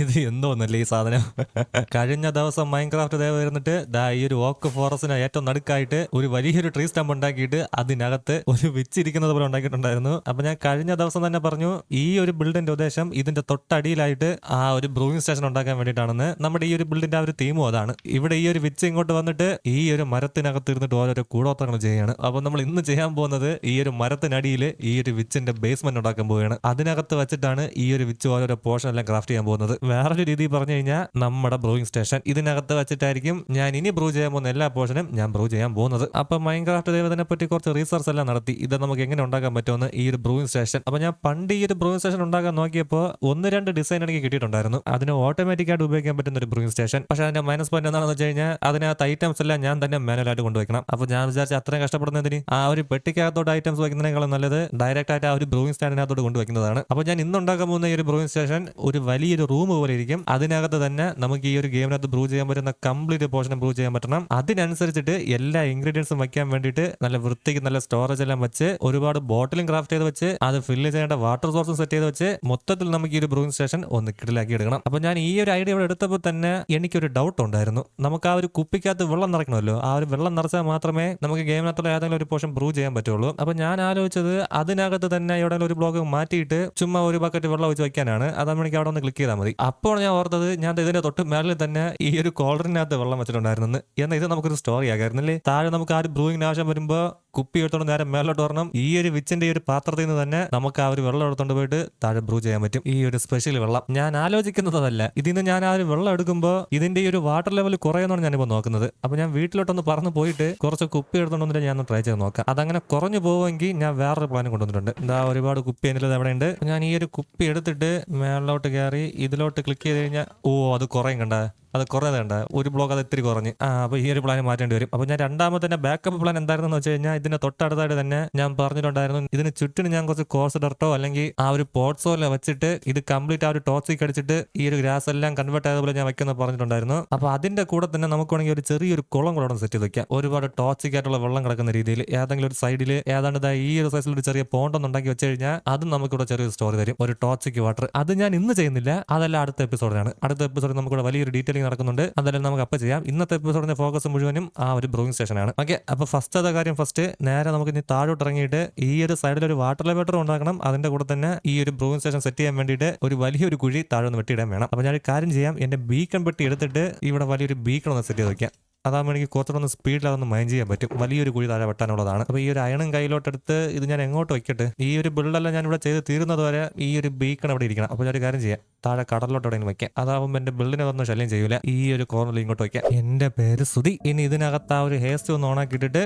ഇത് എന്തോന്നല്ലേ ഈ സാധനം? കഴിഞ്ഞ ദിവസം മൈൻക്രാഫ്റ്റ് ദേവ ഇരുന്നിട്ട് ദാ ഈ ഒരു ഓക്ക് ഫോറസ്റ്റിന് ഏറ്റവും നടുക്കായിട്ട് ഒരു വലിയൊരു ട്രീ സ്റ്റംപ് ഉണ്ടാക്കിയിട്ട് അതിനകത്ത് ഒരു വിച്ചിരിക്കുന്നത് പോലെ ഉണ്ടാക്കിയിട്ടുണ്ടായിരുന്നു. അപ്പൊ ഞാൻ കഴിഞ്ഞ ദിവസം തന്നെ പറഞ്ഞു ഈ ഒരു ബിൽഡിന്റെ ഉദ്ദേശം ഇതിന്റെ തൊട്ടടിയിലായിട്ട് ആ ഒരു ബ്രൂയിങ് സ്റ്റേഷൻ ഉണ്ടാക്കാൻ വേണ്ടിയിട്ടാണെന്ന്. നമ്മുടെ ഈ ഒരു ബിൽഡിന്റെ ആ ഒരു തീമും അതാണ്. ഇവിടെ ഈ ഒരു വിച്ച് ഇങ്ങോട്ട് വന്നിട്ട് ഈ ഒരു മരത്തിനകത്ത് ഇരുന്നിട്ട് ഓരോരോ കൂടോത്രങ്ങൾ ചെയ്യാണ് അപ്പൊ നമ്മൾ ഇന്ന് ചെയ്യാൻ പോകുന്നത് ഈ ഒരു മരത്തിനടിയിൽ ഈ ഒരു വിച്ചിന്റെ ബേസ്മെന്റ് ഉണ്ടാക്കാൻ പോവുകയാണ്. അതിനകത്ത് വെച്ചിട്ടാണ് ഈ ഒരു വിച്ച് ഓരോരോ പോർഷൻ എല്ലാം ക്രാഫ്റ്റ് ചെയ്യാൻ പോകുന്നത്. വേറൊരു രീതി പറഞ്ഞു കഴിഞ്ഞാൽ നമ്മുടെ ബ്രൂയിങ് സ്റ്റേഷൻ ഇതിനകത്ത് വെച്ചിട്ടായിരിക്കും ഞാൻ ഇനി ബ്രൂ ചെയ്യാൻ പോകുന്ന എല്ലാ പോർഷനും ഞാൻ ബ്രൂ ചെയ്യാൻ പോകുന്നത്. അപ്പൊ മൈൻക്രാഫ്റ്റ് ദൈവത്തിനെ പറ്റി കുറച്ച് റീസർച്ച് എല്ലാം നടത്തി. ഇത് നമുക്ക് എങ്ങനെ ഉണ്ടാക്കാൻ പറ്റുമെന്ന് ഈ ഒരു ബ്രൂയിങ് സ്റ്റേഷൻ അപ്പൊ ഞാൻ പണ്ട് ഈ ഒരു ബ്രൂയിങ് സ്റ്റേഷൻ ഉണ്ടാക്കാൻ നോക്കിയപ്പോൾ ഒന്ന് രണ്ട് ഡിസൈൻ എനിക്ക് കിട്ടിയിട്ടുണ്ടായിരുന്നു. അതിന് ഓട്ടോമാറ്റിക് ആയിട്ട് ഉപയോഗിക്കാൻ പറ്റുന്ന ഒരു ബ്രൂയിങ് സ്റ്റേഷൻ പക്ഷെ അതിന്റെ മൈനസ് പോയിന്റ് എന്താണെന്ന് വെച്ച് കഴിഞ്ഞാൽ അതിനകത്ത് ഐറ്റംസ് എല്ലാം ഞാൻ തന്നെ മാനുവലായിട്ട് കൊണ്ടുവയ്ക്കണം. അപ്പൊ ഞാൻ വിചാരിച്ച അത്രയും കഷ്ടപ്പെടുന്നതിന് ആ ഒരു പെട്ടിക്കകത്തോട് ഐറ്റംസ് വയ്ക്കുന്നതിനേക്കാളും നല്ലത് ഡയറക്റ്റ് ആയിട്ട് ആ ഒരു ബ്രൂയിങ് സ്റ്റാൻഡിനകത്തോട് കൊണ്ടുവയ്ക്കുന്നതാണ്. അപ്പൊ ഞാൻ ഇന്ന് ഉണ്ടാക്കാൻ പോകുന്ന ഈ ഒരു ബ്രൂയിങ് സ്റ്റേഷൻ ഒരു വലിയൊരു റൂം പോലെ ഇരിക്കും. അതിനകത്ത് തന്നെ നമുക്ക് ഈ ഒരു ഗെയിമിനകത്ത് ബ്രൂ ചെയ്യാൻ പറ്റുന്ന കംപ്ലീറ്റ് പോർഷൻ ബ്രൂ ചെയ്യാൻ പറ്റണം. അതിനനുസരിച്ചിട്ട് എല്ലാ ഇൻഗ്രീഡിയൻസും വയ്ക്കാൻ വേണ്ടിയിട്ട് നല്ല വൃത്തിക്ക് നല്ല സ്റ്റോറേജ് എല്ലാം വെച്ച് ഒരുപാട് ബോട്ടിലും ക്രാഫ്റ്റ് ചെയ്ത് വെച്ച് അത് ഫില്ല് ചെയ്യേണ്ട വാട്ടർ സോഴ്സും സെറ്റ് ചെയ്ത് വെച്ച് മൊത്തത്തിൽ നമുക്ക് ഈ ഒരു ബ്രൂയിങ് സ്റ്റേഷൻ ഒന്ന് കിടലാക്കി എടുക്കണം. അപ്പൊ ഞാൻ ഈ ഒരു ഐഡിയ ഇവിടെ എടുത്തപ്പോൾ തന്നെ എനിക്കൊരു ഡൗട്ട് ഉണ്ടായിരുന്നു. നമുക്ക് ആ ഒരു കുപ്പിക്കകത്ത് വെള്ളം നിറയ്ക്കണമല്ലോ. ആ ഒരു വെള്ളം നിറച്ചാൽ മാത്രമേ നമുക്ക് ഗെയിമിനകത്തുള്ള ഏതെങ്കിലും ഒരു പോർഷൻ ബ്രൂ ചെയ്യാൻ പറ്റുള്ളൂ. അപ്പൊ ഞാൻ ആലോചിച്ചത് അതിനകത്ത് തന്നെ എവിടെയെങ്കിലും ഒരു ബ്ലോക്ക് മാറ്റിയിട്ട് ചുമ്മാ ഒരു ബക്കറ്റ് വെള്ളം വെച്ച് വെക്കാനാണ് അതാണ് എനിക്ക് അവിടെ ഒന്ന് ക്ലിക്ക് ചെയ്താൽ മതി. അപ്പോൾ ഞാൻ ഓർത്തത് ഞാൻ ഇതിന്റെ തൊട്ട് മേളിൽ തന്നെ ഈ ഒരു കോളറിനകത്ത് വെള്ളം വെച്ചിട്ടുണ്ടായിരുന്നു എന്നാൽ ഇത് നമുക്കൊരു സ്റ്റോറി ആകായിരുന്നല്ലേ താഴെ നമുക്ക് ആ ഒരു ബ്രൂയിങ്ങിന് ആവശ്യം വരുമ്പോൾ കുപ്പി എടുത്തോണ്ട് നേരെ മേലോട്ട് വരണം. ഈ ഒരു വിച്ചിന്റെ ഈ ഒരു പാത്രത്തിൽ നിന്ന് തന്നെ നമുക്ക് ആ ഒരു വെള്ളം എടുത്തോണ്ട് പോയിട്ട് താഴെ ബ്രൂ ചെയ്യാൻ പറ്റും. ഈ ഒരു സ്പെഷ്യൽ വെള്ളം. ഞാൻ ആലോചിക്കുന്നതല്ല. ഇതിൽ നിന്ന് ഞാൻ ആ ഒരു വെള്ളം എടുക്കുമ്പോൾ ഇതിന്റെ ഈ ഒരു വാട്ടർ ലെവൽ കുറയുന്നതാണ് ഞാനിപ്പോൾ നോക്കുന്നത്. അപ്പൊ ഞാൻ വീട്ടിലോട്ടൊന്ന് പറഞ്ഞു പോയിട്ട് കുറച്ച് കുപ്പി എടുത്തോണ്ട് ഞാൻ ട്രൈ ചെയ്ത് നോക്കാം. അതങ്ങനെ കുറഞ്ഞു പോവുമെങ്കിൽ ഞാൻ വേറൊരു പ്ലാൻ കൊണ്ടുവന്നിട്ടുണ്ട്. എന്താ ഒരുപാട് കുപ്പി എന്റെ അവിടെ ഉണ്ട് ഞാൻ ഈ ഒരു കുപ്പി എടുത്തിട്ട് മേളിലോട്ട് കയറി ഇതിലോട്ട് ക്ലിക്ക് ചെയ്ത് കഴിഞ്ഞാൽ ഓ അത് കുറയും കണ്ട. അത് കുറേതുണ്ട് ഒരു ബ്ലോക്ക് അത് ഇത്തിരി കുറഞ്ഞ്. ആ അപ്പോൾ ഈ ഒരു പ്ലാൻ മാറ്റേണ്ടി വരും. അപ്പോൾ ഞാൻ രണ്ടാമത്തെ തന്നെ ബാക്കപ്പ് പ്ലാൻ എന്തായിരുന്നു വെച്ച് കഴിഞ്ഞാൽ ഇതിന്റെ തൊട്ടടുത്തായിട്ട് തന്നെ ഞാൻ പറഞ്ഞിട്ടുണ്ടായിരുന്നു ഇതിന് ചുറ്റിന് ഞാൻ കുറച്ച് കോഴ്സ് ഡർട്ടോ അല്ലെങ്കിൽ ആ ഒരു പോട്ട്സോല വെച്ചിട്ട് ഇത് കംപ്ലീറ്റ് ആ ഒരു ടോക്സിക് അടിച്ചിട്ട് ഈ ഒരു ഗ്രാസ് എല്ലാം കൺവേർട്ട് ആയതുപോലെ ഞാൻ വെക്കുന്ന പറഞ്ഞിട്ടുണ്ടായിരുന്നു. അപ്പോൾ അതിന്റെ കൂടെ തന്നെ നമുക്ക് വേണമെങ്കിൽ ഒരു ചെറിയൊരു കുളം കൂടെ സെറ്റ് ചെയ്ത് വെക്കാം. ഒരുപാട് ടോക്സിക് ആയിട്ടുള്ള വെള്ളം കിടക്കുന്ന രീതിയിൽ ഏതെങ്കിലും ഒരു സൈഡിൽ ഏതാണ്ട് ഈ ഒരു സൈസിൽ ഒരു ചെറിയ പോണ്ടെന്നുണ്ടെങ്കിൽ വെച്ച് കഴിഞ്ഞാൽ അതും നമുക്കിവിടെ ചെറിയൊരു സ്റ്റോറി തരും. ഒരു ടോക്സിക് വാട്ടർ അത് ഞാൻ ഇന്ന് ചെയ്യുന്നില്ല. അതെല്ലാം അടുത്ത എപ്പിസോഡിലാണ് അടുത്ത എപ്പിസോഡിൽ നമുക്ക് വലിയൊരു ഡീറ്റെയിലിംഗ് നടക്കുന്നുണ്ട്. അതെല്ലാം നമുക്ക് അപ്പം ചെയ്യാം. ഇന്നത്തെ എപ്പിസോഡിന്റെ ഫോക്കസ് മുഴുവനും ആ ഒരു ബ്രൂയിങ് സ്റ്റേഷനാണ് ഓക്കെ അപ്പൊ ഫസ്റ്റ് അത കാര്യം ഫസ്റ്റ് നേരെ നമുക്ക് ഇനി താഴോട്ട് ഇറങ്ങിയിട്ട് ഈ ഒരു സൈഡിൽ ഒരു വാട്ടർ ലെവേറ്റർ ഉണ്ടാക്കണം. അതിന്റെ കൂടെ തന്നെ ഈ ഒരു ബ്രൂയിങ് സ്റ്റേഷൻ സെറ്റ് ചെയ്യാൻ വേണ്ടിയിട്ട് ഒരു വലിയൊരു കുഴി താഴെ ഒന്ന് വെട്ടിയിടാൻ വേണം. അപ്പൊ ഞാൻ ഒരു കാര്യം ചെയ്യാം. എന്റെ ബീക്കൺ പെട്ടി എടുത്തിട്ട് ഇവിടെ വലിയൊരു ബീക്കൺ ഒന്ന് സെറ്റ് ചെയ്ത് വെക്കാം. അതാകുമ്പോൾ എനിക്ക് കുറച്ചുകൂടെ സ്പീഡിൽ അതൊന്ന് മൈൻഡ് ചെയ്യാൻ പറ്റും. വലിയൊരു കുഴി താഴെ വെട്ടാനുള്ളതാണ്. അപ്പോൾ ഈ ഒരു അയണും കയ്യിലോട്ടെടുത്ത് ഇത് ഞാൻ എങ്ങോട്ട് വയ്ക്കട്ടെ ഈ ഒരു ബിൽഡെല്ലാം ഞാൻ ഇവിടെ ചെയ്ത് തീരുന്നത് വരെ ഈ ഒരു ബീക്കൺ അവിടെ ഇരിക്കണം. അപ്പോൾ ഞാനൊരു കാര്യം ചെയ്യാം. താഴെ കടലിലോട്ട് എവിടെയെങ്കിലും വയ്ക്കാം അതാകുമ്പോൾ എന്റെ ബിൽഡിനെ ഒന്നും ശല്യം ചെയ്യൂല. ഈ ഒരു കോർണറിൽ ഇങ്ങോട്ട് വയ്ക്കാം എന്റെ പേര് സുതി ഇനി ഇതിനകത്ത് ആ ഒരു ഹേസ്റ്റ് ഒന്ന് ഓണാക്കിയിട്ടിട്ട്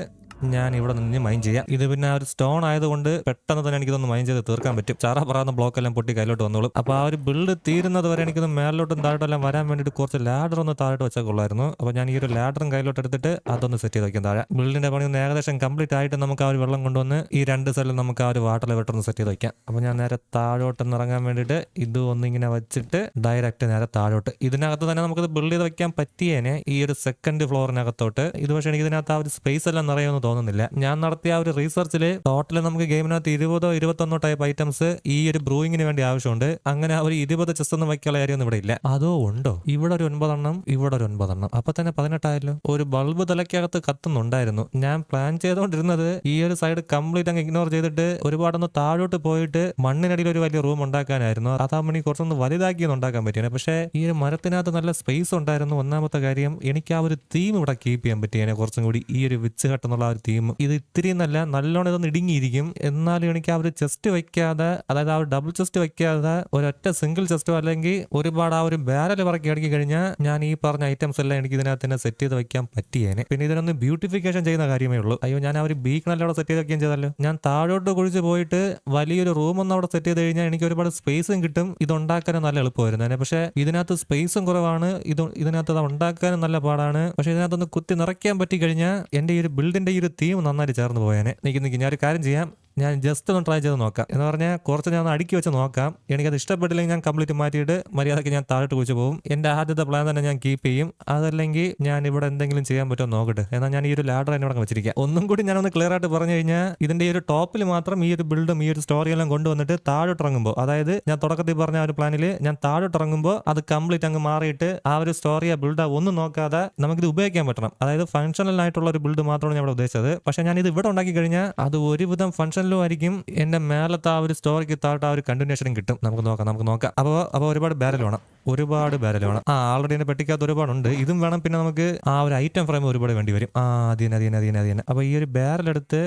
ഞാൻ ഇവിടെ നിന്ന് മൈൻഡ് ചെയ്യാം. ഇത് പിന്നെ ഒരു സ്റ്റോൺ ആയതുകൊണ്ട് പെട്ടെന്ന് തന്നെ എനിക്കിതൊന്ന് മൈൻഡ് ചെയ്ത് തീർക്കാൻ പറ്റും. ചാറ പറയുന്ന ബ്ലോക്ക് എല്ലാം പൊട്ടി കയ്യിലോട്ട് വന്നോളും. അപ്പോൾ ആ ഒരു ബിൽഡ് തീരുന്നത് വരെ എനിക്കൊന്ന് മേലോട്ടും താഴോട്ടും എല്ലാം വരാൻ വേണ്ടിയിട്ട് കുറച്ച് ലാഡർ ഒന്ന് താഴോട്ട് വെച്ചാൽ കൊള്ളായിരുന്നു അപ്പോൾ ഞാൻ ഈ ഒരു ലാഡറും കയ്യിലോട്ട് എടുത്തിട്ട് അതൊന്ന് സെറ്റ് ചെയ്ത് വെക്കാം താഴെ. ബിൽഡിന്റെ പണി ഒന്ന് ഏകദേശം കംപ്ലീറ്റ് ആയിട്ട് നമുക്ക് ആ ഒരു വെള്ളം കൊണ്ടുവന്ന് ഈ രണ്ട് സ്ഥലം നമുക്ക് ആ ഒരു വാട്ടർ ലെവറ്റർ ഒന്ന് സെറ്റ് ചെയ്ത് വയ്ക്കാം അപ്പോൾ ഞാൻ നേരെ താഴോട്ട് ഇറങ്ങാൻ വേണ്ടിയിട്ട് ഇത് ഒന്നിങ്ങനെ വെച്ചിട്ട് ഡയറക്റ്റ് നേരെ താഴോട്ട്. ഇതിനകത്ത് തന്നെ നമുക്ക് ബിൽഡ് ചെയ്ത് വെക്കാൻ പറ്റിയേനെ ഈ ഒരു സെക്കൻഡ് ഫ്ലോറിനകത്തോട്ട് ഇത് പക്ഷേ എനിക്ക് ഇതിനകത്ത് ആ ഒരു സ്പേസ് എല്ലാം നിറയുമെന്ന് തോന്നുന്നില്ല. ഞാൻ നടത്തിയ ഒരു റീസർച്ചിൽ ടോട്ടൽ നമുക്ക് ഗെയിമിനകത്ത് ഇരുപതോ ഇരുപത്തൊന്നോ ടൈപ്പ് ഐറ്റംസ് ഈ ഒരു ബ്രൂയിങ്ങിന് വേണ്ടി ആവശ്യമുണ്ട്. അങ്ങനെ ഒരു ഇരുപത് ചെസ് ഒന്നും വയ്ക്കാനുള്ള കാര്യമൊന്നും ഇവിടെ ഇല്ല. അതോ ഉണ്ടോ? ഇവിടെ ഒരു ഒൻപതെണ്ണം ഇവിടെ ഒരു ഒൻപതെണ്ണം. അപ്പൊ തന്നെ പതിനെട്ടായല്ലോ? ഒരു ബൾബ് തലയ്ക്കകത്ത് കത്തുന്നുണ്ടായിരുന്നു. ഞാൻ പ്ലാൻ ചെയ്തുകൊണ്ടിരുന്നത് ഈ ഒരു സൈഡ് കംപ്ലീറ്റ് അങ്ങ് ഇഗ്നോർ ചെയ്തിട്ട് ഒരുപാടൊന്ന് താഴോട്ട് പോയിട്ട് മണ്ണിനടിയിൽ ഒരു വലിയ റൂം ഉണ്ടാക്കാനായിരുന്നു. എനിക്ക് കുറച്ചൊന്ന് വലുതാക്കി ഉണ്ടാക്കാൻ പറ്റിയാണ് പക്ഷേ ഈ ഒരു മരത്തിനകത്ത് നല്ല സ്പേസ് ഉണ്ടായിരുന്നു. ഒന്നാമത്തെ കാര്യം എനിക്ക് ആ ഒരു തീം ഇവിടെ കീപ്പ് ചെയ്യാൻ പറ്റിയാണ് കുറച്ചും കൂടി. ഈ ഒരു വിച്ച് ഹട്ട് എന്നുള്ള ഒരു തീം ഇത് ഇത്തിരി നല്ല നല്ലോണം ഇതൊന്ന് ഇടുങ്ങിയിരിക്കും. എന്നാലും എനിക്ക് ആ ഒരു ചെസ്റ്റ് വയ്ക്കാതെ അതായത് ആ ഒരു ഡബിൾ ചെസ്റ്റ് വയ്ക്കാതെ ഒരൊറ്റ സിംഗിൾ ചെസ്റ്റോ അല്ലെങ്കിൽ ഒരുപാട് ആ ഒരു ബാരൽ പറക്കി അടക്കി കഴിഞ്ഞാൽ ഞാൻ ഈ പറഞ്ഞ ഐറ്റംസ് എല്ലാം എനിക്ക് ഇതിനകത്ത് തന്നെ സെറ്റ് ചെയ്ത് വെക്കാൻ പറ്റിയേനെ. പിന്നെ ഇതിനൊന്ന് ബ്യൂട്ടിഫിക്കേഷൻ ചെയ്യുന്ന കാര്യമേ ഉള്ളൂ. അയ്യോ ഞാൻ ആ ഒരു ബീക്കണെല്ലാം അവിടെ സെറ്റ് ചെയ്ത് വെക്കുകയും ചെയ്തല്ലോ. ഞാൻ താഴോട്ട് കുഴിച്ച് പോയിട്ട് വലിയൊരു റൂം ഒന്ന് അവിടെ സെറ്റ് ചെയ്ത് കഴിഞ്ഞാൽ എനിക്ക് ഒരുപാട് സ്പേസും കിട്ടും. ഇത് ഉണ്ടാക്കാനും നല്ല എളുപ്പമായിരുന്നു പക്ഷേ ഇതിനകത്ത് സ്പേസും കുറവാണ്. ഇത് ഇതിനകത്ത് അത് ഉണ്ടാക്കാനും നല്ല പാടാണ്. പക്ഷേ ഇതിനകത്തൊന്ന് കുത്തി നിറയ്ക്കാൻ പറ്റി കഴിഞ്ഞാൽ എന്റെ ഈ ഒരു ബിൽഡിന്റെ ഈ ഒരു തീം നന്നായിട്ട് ചേർന്ന് പോയേനെ. നിൽക്കി നിൽക്കി ഞാൻ ഒരു കാര്യം ചെയ്യാം. ഞാൻ ജസ്റ്റ് ഒന്ന് ട്രൈ ചെയ്ത് നോക്കാം. എന്ന് പറഞ്ഞാൽ കുറച്ച് ഞാൻ അടുക്കി വെച്ച് നോക്കാം. എനിക്കത് ഇഷ്ടപ്പെട്ടില്ലെങ്കിൽ ഞാൻ കംപ്ലീറ്റ് മാറ്റിയിട്ട് മര്യാദയ്ക്ക് ഞാൻ താഴോട്ട് കുഴിച്ച് പോകും. എന്റെ ആദ്യത്തെ പ്ലാൻ തന്നെ ഞാൻ കീപ്പ് ചെയ്യും. അതല്ലെങ്കിൽ ഞാൻ ഇവിടെ എന്തെങ്കിലും ചെയ്യാൻ പറ്റുമോ നോക്കട്ടെ. എന്നാൽ ഞാൻ ഈ ഒരു ലാഡർ എന്നെ എന്നോട് വെച്ചിരിക്കാം. ഒന്നും കൂടി ഞാനൊന്ന് ക്ലിയർ ആയിട്ട് പറഞ്ഞു കഴിഞ്ഞാൽ ഇതിന്റെ ഈ ഒരു ടോപ്പിൽ മാത്രം ഈ ഒരു ബിൽഡും ഈ ഒരു സ്റ്റോറി എല്ലാം കൊണ്ടുവന്നിട്ട് താഴോട്ട് ഇറങ്ങുമ്പോൾ അതായത് ഞാൻ തുടക്കത്തിൽ പറഞ്ഞ ആ ഒരു പ്ലാനിൽ ഞാൻ താഴോട്ട് ഇറങ്ങുമ്പോൾ അത് കംപ്ലീറ്റ് അങ്ങ് മാറിയിട്ട് ആ ഒരു സ്റ്റോറിയെ ബിൽഡ് ഒന്നും നോക്കാതെ നമുക്കിത് ഉപയോഗിക്കാൻ പറ്റണം. അതായത് ഫങ്ഷണൽ ആയിട്ടുള്ള ഒരു ബിൽഡ് മാത്രമാണ് ഞാൻ ഇവിടെ ഉദ്ദേശിച്ചത്. പക്ഷേ ഞാൻ ഇത് ഇവിടെ ഉണ്ടാക്കി കഴിഞ്ഞാൽ അത് ഒരുവിധം ഫംഗ്ഷനിലും ആയിരിക്കും എന്റെ മേലത്തെ ആ ഒരു സ്റ്റോറിക്ക് താഴ്ത്ത ആ ഒരു കണ്ടിന്യൂഷനും കിട്ടും. നമുക്ക് നോക്കാം നമുക്ക് നോക്കാം. അപ്പോൾ അപ്പോൾ ഒരുപാട് ബാരൽ വേണം. ഒരുപാട് ബാരൽ വേണം. ആ ആൾറെഡി എന്നെ പെട്ടിക്കകത്ത് ഒരുപാടുണ്ട്. ഇതും വേണം പിന്നെ നമുക്ക് ആ ഒരു ഐറ്റം ഫ്രെയിം ഒരുപാട് വേണ്ടി വരും. ആ അതിന് അതിന് അതിന് അതിന് അപ്പോൾ ഈ ഒരു ബാരൽ എടുത്ത്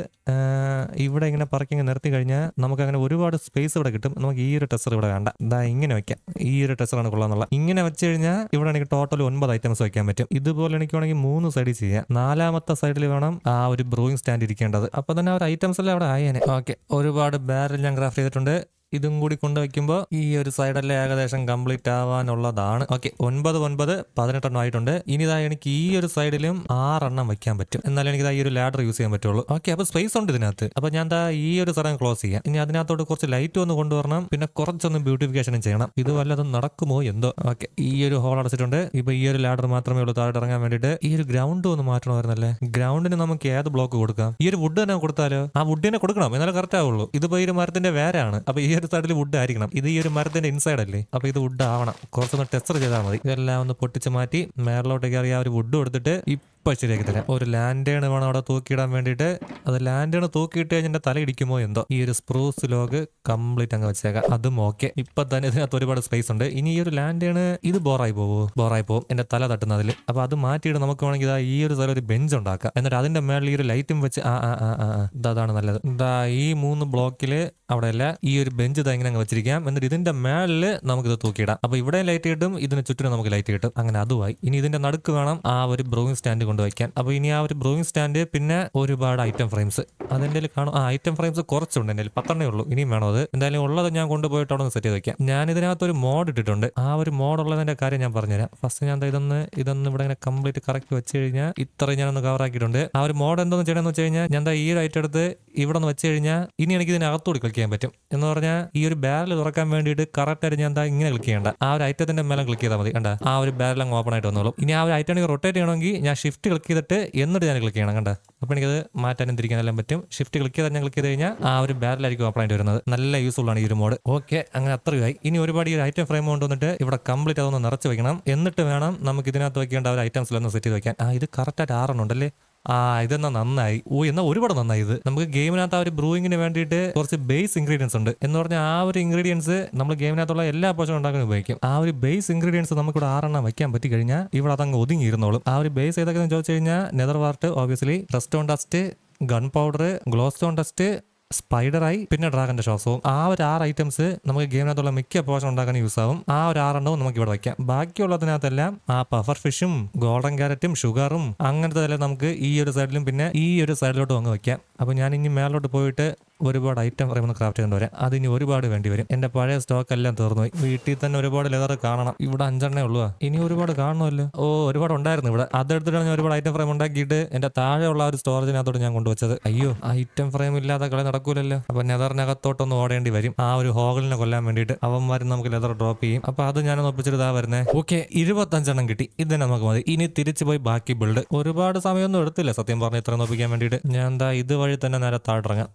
ഇവിടെ ഇങ്ങനെ പറക്കിങ് നിർത്തി കഴിഞ്ഞാൽ നമുക്ക് അങ്ങനെ ഒരുപാട് സ്പേസ് ഇവിടെ കിട്ടും. നമുക്ക് ഈ ഒരു ടെസർ ഇവിടെ വേണ്ട. ഇതാ ഇങ്ങനെ വെക്കാം. ഈ ഒരു ടെസറാണ് കൊള്ളാന്നുള്ള ഇങ്ങനെ വെച്ച് കഴിഞ്ഞാൽ ഇവിടെ എനിക്ക് ടോട്ടൽ ഒൻപത് ഐറ്റംസ് വെക്കാൻ പറ്റും. ഇതുപോലെ എനിക്ക് വേണമെങ്കിൽ മൂന്ന് സൈഡിൽ ചെയ്യാം. നാലാമത്തെ സൈഡിൽ വേണം ആ ഒരു ബ്രൂയിങ് സ്റ്റാൻഡ് ഇരിക്കേണ്ടത്. അപ്പൊ തന്നെ ആ ഒരു ഐറ്റംസ് എല്ലാം അവിടെ ആയേനെ. ഓക്കെ ഒരുപാട് ബാരൽ ഞാൻ ക്രാഫ്റ്റ് ചെയ്തിട്ടുണ്ട്. ഇതും കൂടി കൊണ്ട് വെക്കുമ്പോൾ ഈ ഒരു സൈഡല്ലേ ഏകദേശം കംപ്ലീറ്റ് ആവാനുള്ളതാണ് ഓക്കെ ഒൻപത് ഒൻപത് പതിനെട്ടെണ്ണം ആയിട്ടുണ്ട് ഇനിതാ എനിക്ക് ഈ ഒരു സൈഡിലും ആറെണ്ണം വെക്കാൻ പറ്റും എന്നാലും എനിക്ക് ഈ ഒരു ലാഡർ യൂസ് ചെയ്യാൻ പറ്റുള്ളൂ ഓക്കെ അപ്പൊ സ്പേസ് ഉണ്ട് ഇതിനകത്ത് അപ്പൊ ഞാൻ ദാ ഈ ഒരു സ്ഥലം ക്ലോസ് ചെയ്യാം ഇനി അതിനകത്തോട്ട് കുറച്ച് ലൈറ്റ് ഒന്ന് കൊണ്ടുവരണം പിന്നെ കുറച്ചൊന്ന് ബ്യൂട്ടിഫിക്കേഷനും ചെയ്യണം ഇത് വല്ലതും നടക്കുമോ എന്തോ ഓക്കെ ഈ ഒരു ഹോൾ അടച്ചിട്ടുണ്ട് ഇപ്പൊ ഈ ഒരു ലാഡർ മാത്രമേ ഉള്ളൂ താഴെ ഇറങ്ങാൻ വേണ്ടിയിട്ട് ഈ ഒരു ഗ്രൗണ്ട് ഒന്ന് മാറ്റണമായിരുന്നല്ലേ ഗ്രൗണ്ടിന് നമുക്ക് ഏത് ബ്ലോക്ക് കൊടുക്കാം ഈ ഒരു വുഡ് തന്നെ കൊടുത്താലോ ആ വുഡിനെ കൊടുക്കണം എന്നാലും കറക്റ്റ് ആവുള്ളൂ ഇതിപ്പോ ഈ ഒരു മരത്തിന്റെ വേരാണ് അപ്പൊ ഈ സൈഡിൽ വുഡ് ആയിരിക്കണം. ഇത് ഈ ഒരു മരത്തിന്റെ ഇൻസൈഡ് അല്ലേ? അപ്പൊ ഇത് വുഡ് ആവണം. കുറച്ചൊന്ന് ടെസ്റ്റർ ചെയ്താൽ മതി. ഇതെല്ലാം ഒന്ന് പൊട്ടിച്ച് മാറ്റി മേളിലോട്ട് കയറി ആ ഒരു വുഡ് കൊടുത്തിട്ട് ഇപ്പൊ ശരിയാക്കി തരാം. ഒരു ലാൻഡേൺ വേണം അവിടെ തൂക്കിയിടാൻ വേണ്ടിയിട്ട്. അത് ലാൻഡേൺ തൂക്കിയിട്ട് കഴിഞ്ഞാൽ തല ഇടിക്കുമോ എന്തോ. ഈ ഒരു സ്പ്രൂസ് ലോഗ് കംപ്ലീറ്റ് അങ്ങ് വെച്ചേക്കാം. അതും ഓക്കെ ഇപ്പൊ തന്നെ ഇതിനകത്ത് ഒരുപാട് സ്പേസ് ഉണ്ട്. ഇനി ഈ ഒരു ലാൻഡേൺ ഇത് ബോറായി പോകുമോ ബോറായി പോകും എന്റെ തല തട്ടുന്നതിൽ അപ്പൊ അത് മാറ്റിയിട്ട് നമുക്ക് വേണമെങ്കിൽ ഇതാ ഈ ഒരു സ്ഥലം ഒരു ബെഞ്ച് ഉണ്ടാക്കാം. എന്നിട്ട് അതിന്റെ മേളിൽ ഈ ഒരു ലൈറ്റും വെച്ച് ആ ആ ആ ആ ആ, ഇതാ അതാണ് നല്ലത്. ഇതാ ഈ മൂന്ന് ബ്ലോക്കിൽ അവിടെ അല്ല ഈ ഒരു ബെഞ്ച് ഇതാ ഇങ്ങനെ അങ്ങ് വെച്ചിരിക്കാം. എന്നിട്ട് ഇതിന്റെ മേളിൽ നമുക്കിത് തൂക്കിയിടാം. അപ്പൊ ഇവിടെ ലൈറ്റ് കിട്ടും. ഇതിന് ചുറ്റിനും നമുക്ക് ലൈറ്റ് കിട്ടും. അങ്ങനെ അതുമായി ഇനി ഇതിന്റെ നടുക്ക് വേണം ആ ഒരു ബ്രൂയിങ് സ്റ്റാൻഡ് കൊണ്ടുവയ്ക്കാൻ. അപ്പോൾ ഇനി ആ ഒരു ബ്രൂയിങ് സ്റ്റാൻഡ് പിന്നെ ഒരുപാട് ഐറ്റം ഫ്രെയിംസ് കയ്യിൽ കാണും? ആ ഐറ്റം ഫ്രെയിംസ് കുറച്ചുണ്ട് കയ്യിൽ. പത്തെണ്ണേ ഉള്ളൂ. ഇനിയും വേണോ അത്. എന്തായാലും ഉള്ളത് ഞാൻ കൊണ്ടുപോയിട്ട് അവിടെ സെറ്റ് ചെയ്ത് വെക്കാം. ഞാൻ ഇതിനകത്ത് ഒരു മോഡ് ഇട്ടിട്ടുണ്ട്. ആ ഒരു മോഡ് ഉള്ളതിന്റെ കാര്യം ഞാൻ പറഞ്ഞുതരാം. ഫസ്റ്റ് ഞാൻ ഇതൊന്ന് ഇതൊന്ന് ഇവിടെ ഇങ്ങനെ കംപ്ലീറ്റ് കറക്റ്റ് വെച്ച് കഴിഞ്ഞാൽ ഇത്രയും ഞാനൊന്ന് കവർ ആക്കിയിട്ടുണ്ട്. ആ ഒരു മോഡ് എന്തെന്ന് ചെയ്യണമെന്ന് വെച്ച് കഴിഞ്ഞാൽ ഞാൻ ഈ ഒരു ഐറ്റം എടുത്ത് ഇവിടെ നിന്ന് വെച്ച് കഴിഞ്ഞാൽ ഇനി എനിക്ക് ഇതിനകത്തോട് ക്ലിക്ക് ചെയ്യാൻ പറ്റും. എന്ന് പറഞ്ഞാൽ ഈ ഒരു ബാരൽ തുറക്കാൻ വേണ്ടിയിട്ട് കറക്റ്റ് ആയിട്ട് ഞാൻ എന്താ ഇങ്ങനെ ക്ലിക്ക് ചെയ്യേണ്ട. ആ ഒരു ഐറ്റത്തിന്റെ മേലെ ക്ലിക്ക് ചെയ്താൽ മതി. കണ്ട? ആ ഒരു ബാരൽ അങ്ങ് ഓപ്പൺ ആയിട്ട് വന്നോളും. ഇനി ആ ഒരു ഐറ്റം റൊട്ടേറ്റ് ചെയ്യണമെങ്കിൽ ഞാൻ ഷിഫ്റ്റ് ക്ലിക്ക് ചെയ്തിട്ട് എന്നിട്ട് ഞാൻ ക്ലിക്ക് ചെയ്യണം. കണ്ട? അപ്പോൾ എനിക്കത് മാറ്റാനും തിരിക്കാനെല്ലാം പറ്റും. ഷിഫ്റ്റ് ക്ലിക്ക് ചെയ്താൽ ഞാൻ ക്ലിക്ക് ചെയ്ത് കഴിഞ്ഞാൽ ആ ഒരു ബാരലായിരിക്കും ഓപ്പൺ ആയിട്ട് വരുന്നത്. നല്ല യൂസ്ഫുൾ ആണ് ഈ ഒരു മോഡ് ഓക്കെ അങ്ങനെ അത്രയായി ഇനി ഒരുപാട് ഈ ഐറ്റം ഫ്രെയിം കൊണ്ടുവന്നിട്ട് ഇവിടെ കംപ്ലീറ്റ് അതൊന്ന് നിറച്ച് വെക്കണം. എന്നിട്ട് വേണം നമുക്ക് ഇതിനകത്ത് വെക്കേണ്ട ഒരു ഐറ്റംസ് ഐറ്റംസിലൊന്ന് സെറ്റ് ചെയ്ത് വെക്കാൻ. ആ ഇത് കറക്റ്റായിട്ട് ആറെണ്ണം ഉണ്ടല്ലേ? ആ ഇതെന്നാ നന്നായി. ഓ എന്നാ ഒരുപാട് നന്നായി ഇത്. നമുക്ക് ഗെയിമിനകത്ത് ആ ഒരു ബ്രൂയിങ്ങിന് വേണ്ടിയിട്ട് കുറച്ച് ബേസ് ഇൻഗ്രീഡിയൻസ് ഉണ്ട്. എന്ന് പറഞ്ഞാൽ ആ ഒരു ഇൻഗ്രീഡിയൻസ് നമ്മൾ ഗെയിമിനകത്തുള്ള എല്ലാ പോഷനും ഉണ്ടാക്കാൻ ഉപയോഗിക്കും. ആ ഒരു ബേസ് ഇൻഗ്രീഡിയൻസ് നമുക്ക് ഇവിടെ ആറെണ്ണം വയ്ക്കാൻ പറ്റി കഴിഞ്ഞാൽ ഇവിടെ അതങ്ങ് ഒതുങ്ങിയിരുന്നോളും. ആ ഒരു ബേസ് ഏതൊക്കെയെന്ന് ചോദിച്ചു കഴിഞ്ഞാൽ nether wart obviously redstone dust gun powder glow stone dust സ്പൈഡറായി പിന്നെ ഡ്രാഗന്റെ ശ്വാസവും ആ ഒരു ആറ് ഐറ്റംസ് നമുക്ക് ഗെയിമിനകത്തുള്ള മിക്ക പോഷൻ ഉണ്ടാക്കാൻ യൂസ് ആവും. ആ ഒരു ആറെണ്ണവും നമുക്ക് ഇവിടെ വയ്ക്കാം ബാക്കിയുള്ളതിനകത്തെല്ലാം ആ പഫർ ഫിഷും ഗോൾഡൻ ക്യാരറ്റും ഷുഗറും അങ്ങനത്തെ നമുക്ക് ഈ ഒരു സൈഡിലും പിന്നെ ഈ ഒരു സൈഡിലോട്ടും അങ്ങ് വയ്ക്കാം അപ്പോൾ ഞാൻ ഇനി മേലോട്ട് പോയിട്ട് ഒരുപാട് ഐറ്റം പറയുമ്പോൾ ക്രാഫ്റ്റ് ചെയ്തുകൊണ്ട് വരാം അതിനി ഒരുപാട് വേണ്ടി വരും. എന്റെ പഴയ സ്റ്റോക്ക് എല്ലാം തീർന്നു പോയി. വീട്ടിൽ തന്നെ ഒരുപാട് ലെതർ കാണണം. ഇവിടെ അഞ്ചെണ്ണേ ഉള്ളൂ ഇനി ഒരുപാട് കാണണമല്ലോ ഓ ഒരുപാട് ഉണ്ടായിരുന്നു ഇവിടെ. അതെടുത്തിട്ടാണ് ഞാൻ ഒരുപാട് ഐറ്റം ഫ്രെയിം ഉണ്ടാക്കിയിട്ട് എന്റെ താഴെയുള്ള ഒരു സ്റ്റോറേജിനകത്തോട്ട് ഞാൻ കൊണ്ടുവച്ചത്. അയ്യോ ഐറ്റം ഫ്രെയിം ഇല്ലാതെ കളി നടക്കൂലല്ലോ. അപ്പൊ നെതറിനകത്തോട്ടൊന്ന് ഓടേണ്ടി വരും. ആ ഒരു ഹോഗലിനെ കൊല്ലാൻ വേണ്ടിയിട്ട് അവൻ വരും നമുക്ക് ലെതർ ഡ്രോപ്പ് ചെയ്യും. അപ്പൊ അത് ഞാനൊന്ന് ഒപ്പിച്ചിട്ട് ഇതാ വരുന്നേ. ഓക്കെ ഇരുപത്തഞ്ചെണ്ണം കിട്ടി. ഇത് തന്നെ നമുക്ക് മതി. ഇനി തിരിച്ചു പോയി ബാക്കി ബിൽഡ് ഒരുപാട് സമയമൊന്നും എടുത്തില്ല സത്യം പറഞ്ഞ് ഇത്ര നോപ്പിക്കാൻ വേണ്ടിയിട്ട്. ഞാൻ എന്താ ഇതുവഴി തന്നെ നേരെ താഴെ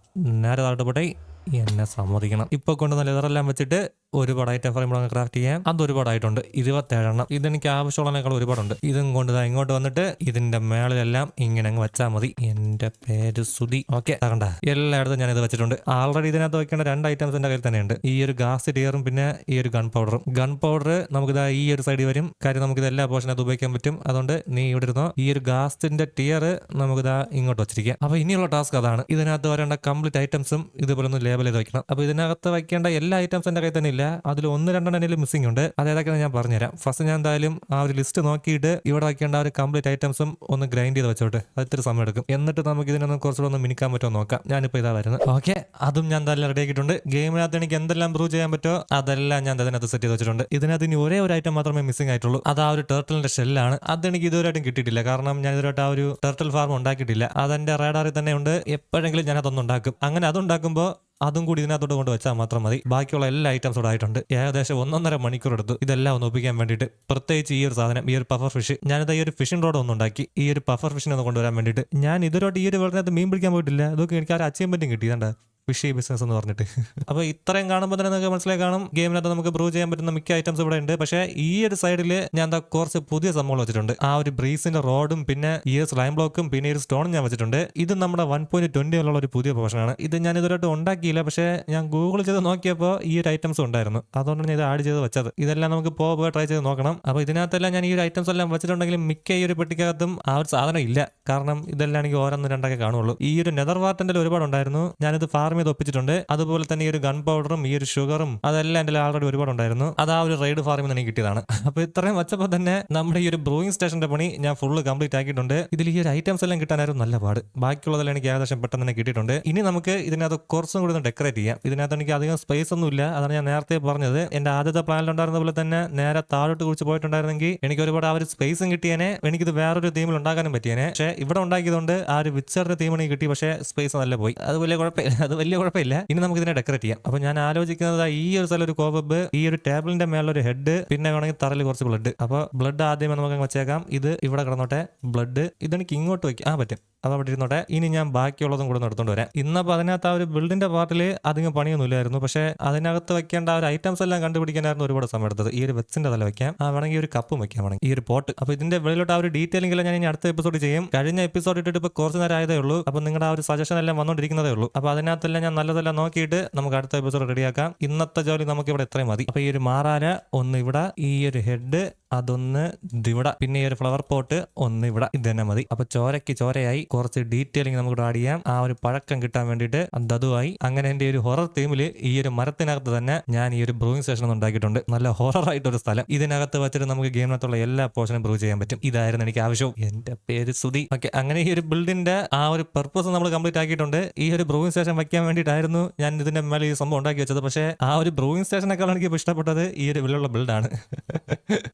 നേരെ താഴ്ത്ത് പോട്ടെ എന്നെ സമ്മതിക്കണം. ഇപ്പൊ കൊണ്ടുവന്ന ലെതറെല്ലാം വെച്ചിട്ട് ഒരുപാട് ഐറ്റം ഫ്രെയിം ക്രാഫ്റ്റ് ചെയ്യാം അത് ഒരുപാടായിട്ടുണ്ട് ഇരുപത്തേഴെണ്ണം. ഇതെനിക്ക് ആവശ്യമുള്ളതിനേക്കാൾ ഒരുപാടുണ്ട്. ഇതും കൊണ്ട് ഇങ്ങോട്ട് വന്നിട്ട് ഇതിന്റെ മേളിലെല്ലാം ഇങ്ങനെ അങ്ങ് വെച്ചാൽ മതി. എന്റെ പേര് സുധി. ഓക്കെ കണ്ട. എല്ലായിടത്തും ഞാൻ ഇത് വെച്ചിട്ടുണ്ട്. ആൾറെഡി ഇതിനകത്ത് വെക്കേണ്ട രണ്ട് ഐറ്റംസ് എന്റെ കയ്യിൽ തന്നെയുണ്ട്. ഈ ഒരു ഗാസ് ടിയറും പിന്നെ ഈ ഒരു ഗൺ പൗഡറും ഗൺ പൗഡർ നമുക്ക് ഇതാ ഈ ഒരു സൈഡിൽ വരും. കാര്യം നമുക്ക് ഇത് എല്ലാ പോർഷനകത്ത് ഉപയോഗിക്കാൻ പറ്റും. അതുകൊണ്ട് നീ ഇവിടെ ഇരുന്നോ. ഈ ഒരു ഗാസിന്റെ ടിയർ നമുക്ക് ഇതാ ഇങ്ങോട്ട് വെച്ചിരിക്കാം. അപ്പൊ ഇനിയുള്ള ടാസ്ക് അതാണ്. ഇതിനകത്ത് വരേണ്ട കംപ്ലീറ്റ് ഐറ്റംസും ഇതുപോലെ ഒന്ന് ലേബൽ ചെയ്ത് വെക്കണം. അപ്പൊ ഇതിനകത്ത് വയ്ക്കേണ്ട എല്ലാ ഐറ്റംസ് എന്റെ കയ്യിൽ തന്നെ ഇല്ല. കുഴപ്പമില്ല അതിൽ ഒന്ന് രണ്ടെണ്ണം എനിക്ക് മിസ്സിംഗ് ഉണ്ട്. അത് ഏതൊക്കെയാണെന്ന് ഞാൻ പറഞ്ഞുതരാം. ഫസ്റ്റ് ഞാൻ എന്തായാലും ആ ഒരു ലിസ്റ്റ് നോക്കിയിട്ട് ഇവിടെ വയ്ക്കേണ്ട ആ ഒരു കംപ്ലീറ്റ് ഐറ്റംസും ഒന്ന് ഗ്രൈൻഡ് ചെയ്ത് വെച്ചോട്ടെ. അത് ഇത്തിരി സമയം എടുക്കും. എന്നിട്ട് നമുക്ക് ഇതിനൊന്ന് കുറച്ചുകൂടെ ഒന്ന് മിനിക്കാൻ പറ്റുമോ നോക്കാം. ഞാനിപ്പോൾ ഇതാ വരുന്നത്. ഓക്കെ അതും ഞാൻ എന്തായാലും റെഡി ആക്കിയിട്ടുണ്ട്. ഗെയിമിനകത്ത് എനിക്ക് എന്തെല്ലാം പ്രൂവ് ചെയ്യാൻ പറ്റുമോ അതെല്ലാം ഞാൻ അതിനകത്ത് സെറ്റ് ചെയ്ത് വെച്ചിട്ടുണ്ട്. ഇതിനകത്ത് ഇനി ഒരേ ഒരു ഐറ്റം മാത്രമേ മിസ്സിംഗ് ആയിട്ടുള്ളൂ. അത് ആ ഒരു ടേർട്ടലിന്റെ ഷെല്ലാണ് അത് അതെനിക്ക് ഇതുവരെയായിട്ടും കിട്ടിയിട്ടില്ല. കാരണം ഞാൻ ഇതുവരെയായിട്ട് ആ ഒരു ടേർട്ടൽ ഫാർം ഉണ്ടാക്കിയിട്ടില്ല. അതെന്റെ റേഡാറിൽ തന്നെ ഉണ്ട്. എപ്പോഴെങ്കിലും ഞാൻ അതൊന്നുണ്ടാക്കും. അങ്ങനെ അതുണ്ടാക്കുമ്പോൾ അതും കൂടി ഇതിനകത്തോട്ട് കൊണ്ട് വെച്ചാൽ മാത്രം മതി. ബാക്കിയുള്ള എല്ലാ ഐറ്റംസ് ഇവിടെ ആയിട്ടുണ്ട് ഏകദേശം ഒന്നൊന്നര മണിക്കൂർ എടുത്തു. ഇതെല്ലാം ഒന്ന് ഒപ്പിക്കാൻ വേണ്ടിയിട്ട് പ്രത്യേകിച്ച് ഈ ഒരു സാധനം ഈ ഒരു പഫർ ഫിഷ് ഞാനിത് ഈ ഒരു ഫിഷിംഗ് റോഡ് ഒന്ന് ഉണ്ടാക്കി ഈ ഒരു പഫർ ഫിഷിനെ ഒന്ന് കൊണ്ടുവരാൻ വേണ്ടിയിട്ട്. ഞാൻ ഇതുവരോട്ട് ഈ ഒരു വെള്ളത്തിനകത്ത് മീൻ പിടിക്കാൻ പോയിട്ടില്ല. അതൊക്കെ എനിക്ക് ആ ഒരു അച്ചീവ്മെന്റും കിട്ടി. ഇതാ ഫിഷി ബിസിനസ് എന്ന് പറഞ്ഞിട്ട്. അപ്പോൾ ഇത്രയും കാണുമ്പോൾ തന്നെ നിങ്ങൾക്ക് മനസ്സിലായി കാണും. ഗെയിമിനകത്ത് നമുക്ക് പ്രൂവ് ചെയ്യാൻ പറ്റുന്ന മിക്ക ഐറ്റംസ് ഇവിടെ ഉണ്ട്. പക്ഷേ ഈ ഒരു സൈഡിൽ ഞാൻ എന്താ കുറച്ച് പുതിയ സംഭവങ്ങൾ വെച്ചിട്ടുണ്ട്. ആ ഒരു ബ്രീസിന്റെ റോഡും പിന്നെ ഈ ഒരു സ്ലൈം ബ്ലോക്കും പിന്നെ ഒരു സ്റ്റോണും ഞാൻ വെച്ചിട്ടുണ്ട്. ഇത് നമ്മുടെ വൺ പോയിന്റ് ട്വന്റി ഉള്ള ഒരു പുതിയ പോർഷനാണ് ഇത് ഞാൻ ഇതുവരായിട്ട് ഉണ്ടാക്കിയില്ല. പക്ഷേ ഞാൻ ഗൂഗിൾ ചെയ്ത് നോക്കിയപ്പോൾ ഈ ഒരു ഐറ്റംസ് ഉണ്ടായിരുന്നു. അതുകൊണ്ടാണ് ഞാൻ ഇത് ആഡ് ചെയ്ത് വെച്ചത്. ഇതെല്ലാം നമുക്ക് പോ പോയി ട്രൈ ചെയ്ത് നോക്കണം. അപ്പോൾ ഇതിനകത്തെല്ലാം ഞാൻ ഈ ഒരു ഐറ്റംസ് എല്ലാം വെച്ചിട്ടുണ്ടെങ്കിലും മിക്ക ഈ ഒരു പെട്ടിക്കകത്തും ആ ഒരു സാധനം ഇല്ല. കാരണം ഇതെല്ലാം എനിക്ക് ഓരോന്ന് രണ്ടൊക്കെ കാണുള്ളൂ. ഈ ഒരു നെതർ ഒരുപാട് ഉണ്ടായിരുന്നു ഞാനിത് ഫാർം ചെയ്ത് തൊപ്പിച്ചിട്ടുണ്ട് അതുപോലെ തന്നെ ഈ ഒരു ഗൺ പൗഡറും ഈ ഒരു ഷുഗറും അതെല്ലാം എന്റെ ആൾറെഡി ഒരുപാട് ഉണ്ടായിരുന്നു അത് ആ ഒരു റൈഡ് ഫാർമിൽ നിന്ന് എനിക്ക് കിട്ടിയതാണ്. അപ്പോൾ ഇത്രയും വച്ചപ്പോൾ തന്നെ നമ്മുടെ ഈ ഒരു ബ്രൂയിങ് സ്റ്റേഷന്റെ പണി ഞാൻ ഫുൾ കംപ്ലീറ്റ് ആക്കിയിട്ടുണ്ട്. ഇതിൽ ഈ ഒരു ഐറ്റംസ് എല്ലാം കിട്ടാനായിരുന്നു നല്ല പാട്. ബാക്കിയുള്ളതെല്ലാം എനിക്ക് ഏകദേശം പെട്ടെന്ന് തന്നെ കിട്ടിയിട്ടുണ്ട്. ഇനി നമുക്ക് ഇതിനകത്ത് കുറച്ചും കൂടി ഒന്ന് ഡെക്കറേറ്റ് ചെയ്യാം. ഇതിനകത്ത് എനിക്ക് അധികം സ്പേസ് ഒന്നും ഇല്ല. അതാണ് ഞാൻ നേരത്തെ പറഞ്ഞത്. എന്റെ ആദ്യത്തെ പ്ലാനിലുണ്ടായിരുന്ന പോലെ തന്നെ നേരെ താഴോട്ട് കുറിച്ച് പോയിട്ടുണ്ടായിരുന്നെങ്കിൽ എനിക്ക് ഒരുപാട് ആ ഒരു സ്പേസും കിട്ടിയേനെ. എനിക്കിത് വേറൊരു തീമിൽ ഉണ്ടാക്കാനും പറ്റിയേനെ. പക്ഷേ ഇവിടെ ഉണ്ടാക്കിയതുകൊണ്ട് ആ ഒരു വിച്ചറിന്റെ തീം എനിക്ക് കിട്ടി. പക്ഷേ സ്പേസ് നല്ല പോയി. അതുപോലെ കുഴപ്പമില്ല. അത് വലിയ കുഴപ്പമില്ല. ഇനി നമുക്ക് ഇതിനെ ഡെക്കറേറ്റ് ചെയ്യാം. അപ്പൊ ഞാൻ ആലോചിക്കുന്നത് ഈ ഒരു സ്ഥലം ഒരു കോബബ് ഈ ഒരു ടേബിളിന്റെ മേലൊരു ഹെഡ് പിന്നെ വേണമെങ്കിൽ തറയിൽ കുറച്ച് ബ്ലഡ് അപ്പോൾ ബ്ലഡ് ആദ്യമേ നമുക്ക് വെച്ചേക്കാം. ഇത് ഇവിടെ കിടന്നോട്ടെ. ബ്ലഡ് ഇതെനിക്ക് ഇങ്ങോട്ട് വയ്ക്കാം ആ പറ്റും. അത് അവിടെ ഇരുന്നോട്ടെ. ഇനി ഞാൻ ബാക്കിയുള്ളതും കൂടെ എടുത്തോണ്ട് വരാം. ഇന്നപ്പോൾ അതിനകത്ത് ആ ഒരു ബിൽഡിന്റെ പാർട്ടിൽ അധികം പണിയൊന്നുമില്ലായിരുന്നു. പക്ഷേ അതിനകത്ത് വെക്കേണ്ട ഒരു ഐറ്റംസ് എല്ലാം കണ്ടുപിടിക്കാനായിരുന്നു ഒരുപാട് സമയം എടുത്തത്. ഈ ഒരു വെച്ചിന്റെ തല വെക്കാം. ആ വേണമെങ്കിൽ ഒരു കപ്പും വെക്കാം വേണമെങ്കിൽ. ഈ ഒരു പോട്ട് അപ്പോൾ ഇതിന്റെ വെളിയിലോട്ട് ആ ഒരു ഡീറ്റെയിലിംഗ് എല്ലാം ഞാൻ ഇനി അടുത്ത എപ്പിസോഡ് ചെയ്യും. കഴിഞ്ഞ എപ്പിസോഡ് ഇട്ടിട്ട് ഇപ്പോൾ കുറച്ച് നേരം ആയതേ ഉള്ളൂ. അപ്പോൾ നിങ്ങളുടെ ആ ഒരു സജഷൻ എല്ലാം വന്നുകൊണ്ടിരിക്കുന്നതേ ഉള്ളൂ. അപ്പോൾ അതിനകത്തെല്ലാം ഞാൻ നല്ലതെല്ലാം നോക്കിയിട്ട് നമുക്ക് അടുത്ത എപ്പിസോഡ് റെഡിയാക്കാം. ഇന്നത്തെ ജോലി നമുക്ക് ഇവിടെ ഇത്രയും മതി. അപ്പോൾ ഈ ഒരു മാറാല ഒന്ന് ഇവിടെ ഈ ഒരു ഹെഡ് അതൊന്ന് ഇവിടെ പിന്നെ ഈ ഒരു ഫ്ലവർ പോട്ട് ഒന്ന് ഇവിടെ. ഇത് തന്നെ മതി. അപ്പൊ ചോരയ്ക്ക് ചോരയായി കുറച്ച് ഡീറ്റെയിലിംഗ് നമുക്ക് ആഡ് ചെയ്യാം. ആ ഒരു പഴക്കം കിട്ടാൻ വേണ്ടിയിട്ട് അത് അതുമായി അങ്ങനെ എന്റെ ഒരു ഹൊറർ തീമിൽ ഈ ഒരു മരത്തിനകത്ത് തന്നെ ഞാൻ ഈ ഒരു ബ്രൂയിങ് സ്റ്റേഷൻ ഉണ്ടാക്കിയിട്ടുണ്ട്. നല്ല ഹൊറർ ആയിട്ടൊരു സ്ഥലം. ഇതിനകത്ത് വെച്ചിട്ട് നമുക്ക് ഗെയിമിനകത്തുള്ള എല്ലാ പോർഷനും ബ്രൂ ചെയ്യാൻ പറ്റും. ഇതായിരുന്നു എനിക്ക് ആവശ്യവും എന്റെ പേര് സുധി. ഓക്കെ അങ്ങനെ ഈ ഒരു ബിൽഡിന്റെ ആ ഒരു പെർപ്പസ് നമ്മൾ കംപ്ലീറ്റ് ആക്കിയിട്ടുണ്ട്. ഈ ഒരു ബ്രൂയിങ് സ്റ്റേഷൻ വെക്കാൻ വേണ്ടിയിട്ടായിരുന്നു ഞാൻ ഇതിന്റെ മേലെ ഈ സംഭവം ഉണ്ടാക്കി വെച്ചത്. പക്ഷേ ആ ഒരു ബ്രൂയിങ് സ്റ്റേഷനേക്കാൾ എനിക്ക് ഇഷ്ടപ്പെട്ടത് ഈ ഒരു വിലയുള്ള ബിൽഡാണ്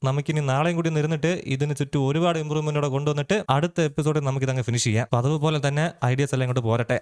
നമുക്കിനി നാളെയും കൂടി നിന്നിട്ട് ഇതിന് ചുറ്റും ഒരുപാട് ഇമ്പ്രൂവ്മെന്റോടെ കൊണ്ടുവന്നിട്ട് അടുത്ത എപ്പിസോഡിൽ നമുക്ക് ഇതങ്ങ് ഫിനിഷ് ചെയ്യാം. അപ്പൊ അതുപോലെ തന്നെ ഐഡിയസ് എല്ലാം ഇങ്ങോട്ട് പോരട്ടെ.